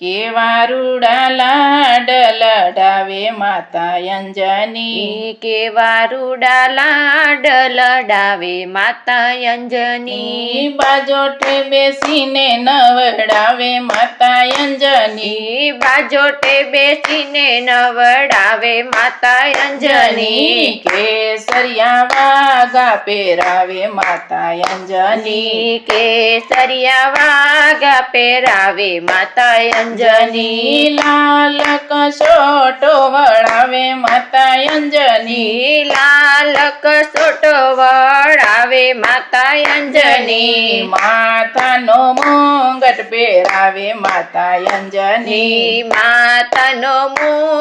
કેવા રૂડા લાડ લડાવે માતા અંજની કેવા રૂડા લાડ લડાવે માતા અંજની બાજોટે બાજોઠે બેસીને નવડાવે માતા અંજની બાજોટે બેસીને નવડાવે માતા અંજની અંજની કેસરિયા વાગા પહેરાવે માતા અંજની કેસરિયા વાગા પહેરાવે માતા અંજની લાલ કસોટો વળાવે માતા અંજની લાલ કસોટો વળાવે માતા અંજની. માતાનો મુંગટ પહેરાવે માતા અંજની. માતાનો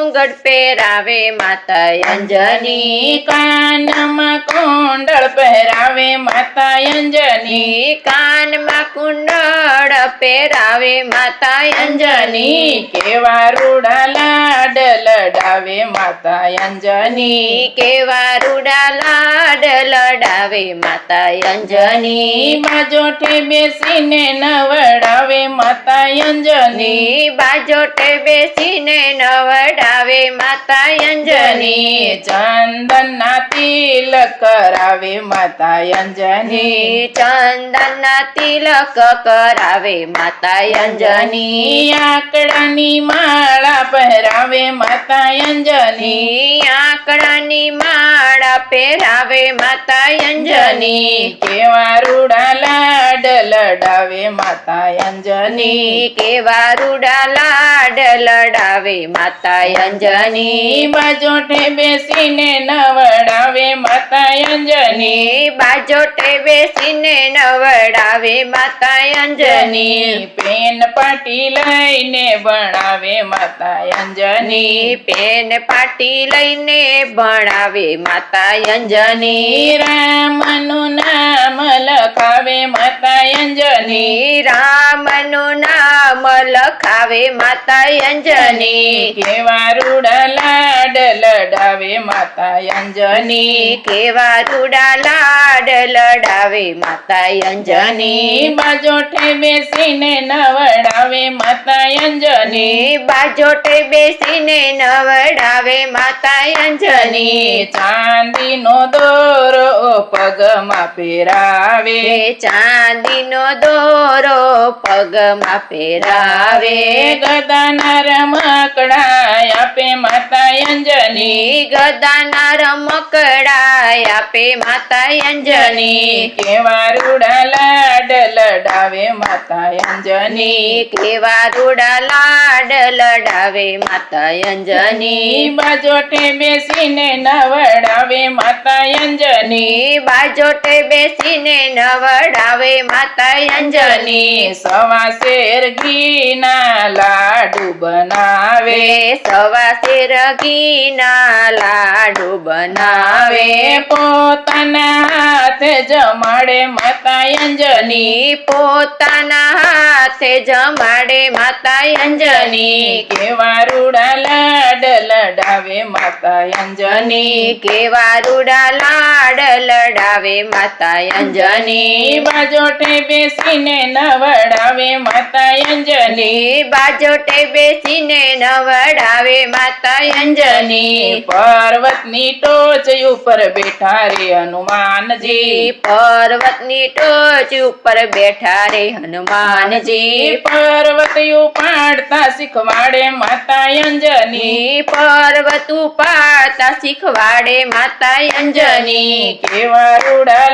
મુંગટ પહેરાવે માતા અંજની કાનમાં કુંડળ પહેરાવે માતા અંજની કાનમાં કુંડળ પહેરાવે માતા અંજની કેવા રૂડા લાડ લડાવે માતા અંજની કેવા રૂડા લાડ લડાવે માતા અંજની બાજોઠે બેસીને નવડાવે માતા અંજની બાજોઠે બેસીને નવડાવે માતા અંજની ચંદનના તિલક કરાવે માતા અંજની ચંદનના તિલક કરાવે માતા અંજની આંકડાની માળા પહેરાવે માતા અંજની આંકડાની માળા પહેરાવે માતા અંજની કેવા રૂડા લાડ લડાવે માતા અંજની કેવા રૂડા લાડ લડાવે માતા અંજની બાજોટે બેસીને નવડાવે માતા અંજની. બાજોટે બેસીને નવડાવે માતા અંજની. પેન પાટી લઈને ભણાવે માતા અંજની. પેન પાટી લઈને ભણાવે માતા અંજની. રામનું નામ લખાવે માતા અંજની. રામનું નામ લખાવે માતા અંજની. કેવા રૂડા લાડ લડાવે માતા અંજની કેવા રૂડા લાડ લડાવે માતા અંજની બાજોઠે બેસીને નવડાવે માતા અંજની. બાજોઠે બેસીને નવડાવે માતા અંજની. ચાંદીનો દોરો પગમાં પહેરાવે. ચાંદીનો દોરો પગમાં પહેરાવે. રાવે ગદાના રમકડા આપે માતા અંજની ગદાના રમકડા આપે માતા અંજની કેવા રૂડા લાડ લડાવે માતા અંજની કેવા રૂડા લાડ લડાવે માતા અંજની બાજોટે બેસીને નવડાવે માતા અંજની બાજોટે બેસીને નવડાવે માતા અંજની અંજની સવા શેર ઘીના લાડુ બનાવે. સવા શેર ઘીના લાડુ બનાવે. પોતાના હાથે જમાડે માતા અંજની પોતાના હાથે જમાડે માતા અંજની કેવા રૂડા લાડ લડાવે માતા અંજની કેવા રૂડા લાડ લડાવે માતા અંજની બાજોટે બેસીને નવડાવે માતા અંજની બાજોટે બેસીને નવડાવે માતા અંજની પર્વતની ટોચ ઉપર બેઠા રે હનુમાનજી. પર્વતની ટોચ ઉપર બેઠા રે હનુમાનજી. પર્વત ઉપાડતા શીખવાડે માતા અંજની પર્વત ઉપાડતા શીખવાડે માતા અંજની કેવા રૂડા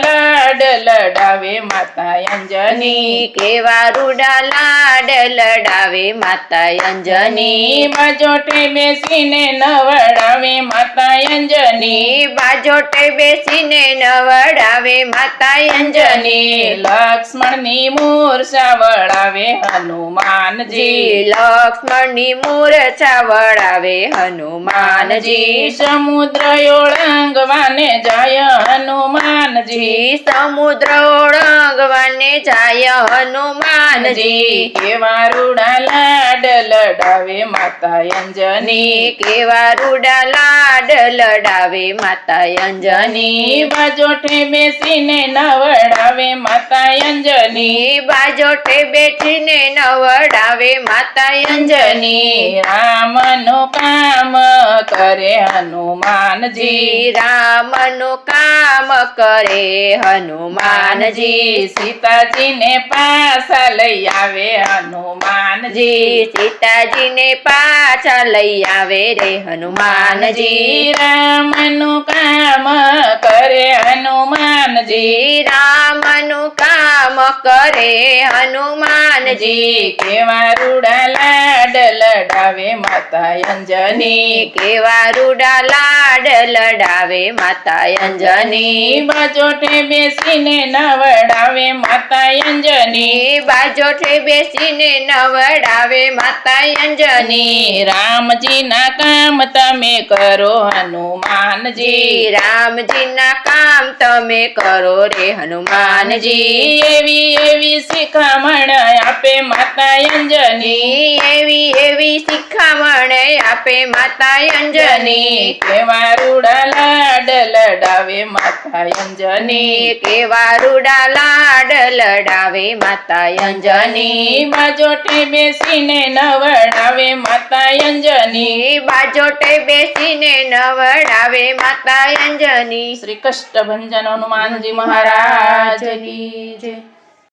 લાડ લડાવે માતા અંજની કેવા રૂડા લાડ લડાવે માતા અંજની બાજોટે બેસીને નવડાવે માતા અંજની. બાજોટે બેસીને નવડાવે માતા અંજની. લક્ષ્મણની મૂર્છા વળાવે હનુમાનજી. લક્ષ્મણની મૂર્છા વળાવે હનુમાનજી. હનુમાનજી સમુદ્ર ઓળંગવાને જાય હનુમાનજી. સમુદ્ર ઓળંગવાને જાય હનુમાનજી કેવા રૂડા લાડ લડાવે માતા અંજની કેવા રૂડા લાડ લડાવે માતા અંજની બાજોઠે બેસીને નવડાવે માતા અંજની બાજોઠે બેઠીને નવડાવે માતા અંજની રામનું કામ કરે હનુમાનજી રામનું કામ કરે હનુમાનજી સીતાજીને પાછા લઈ આવે હનુમાનજી. સીતાજીને પાછા લઈ આવે રે હનુમાનજી. રામનું કામ કરે હનુમાનજી. રામનું કામ કરે હનુમાનજી. કેવા રૂડા લાડ લડાવે માતા અંજની. કેવા રૂડા લાડ લડાવે માતા અંજની. ની બાજોટે બેસીને નવડાવે માતા અંજની. બાજોઠે બેસીને નવડાવે માતા અંજની. ની રામજીના કામ તમે કરો હનુમાનજી. રામજીના કામ તમે કરો રે હનુમાનજી. એવી એવી શિખામણ આપે માતા અંજની. એવી એવી શિખામણ આપે માતા અંજની. અંજની કેવા રૂડા લાડ લડાવે માતા અંજની. કેવા લાડ લડાવે માતા અંજની. અંજની બાજોટે બેસીને નવડાવે માતા અંજની. બાજોટે બેસીને નવડાવે માતા અંજની. શ્રી કષ્ટ ભંજન હનુમાનજી મહારાજની જય.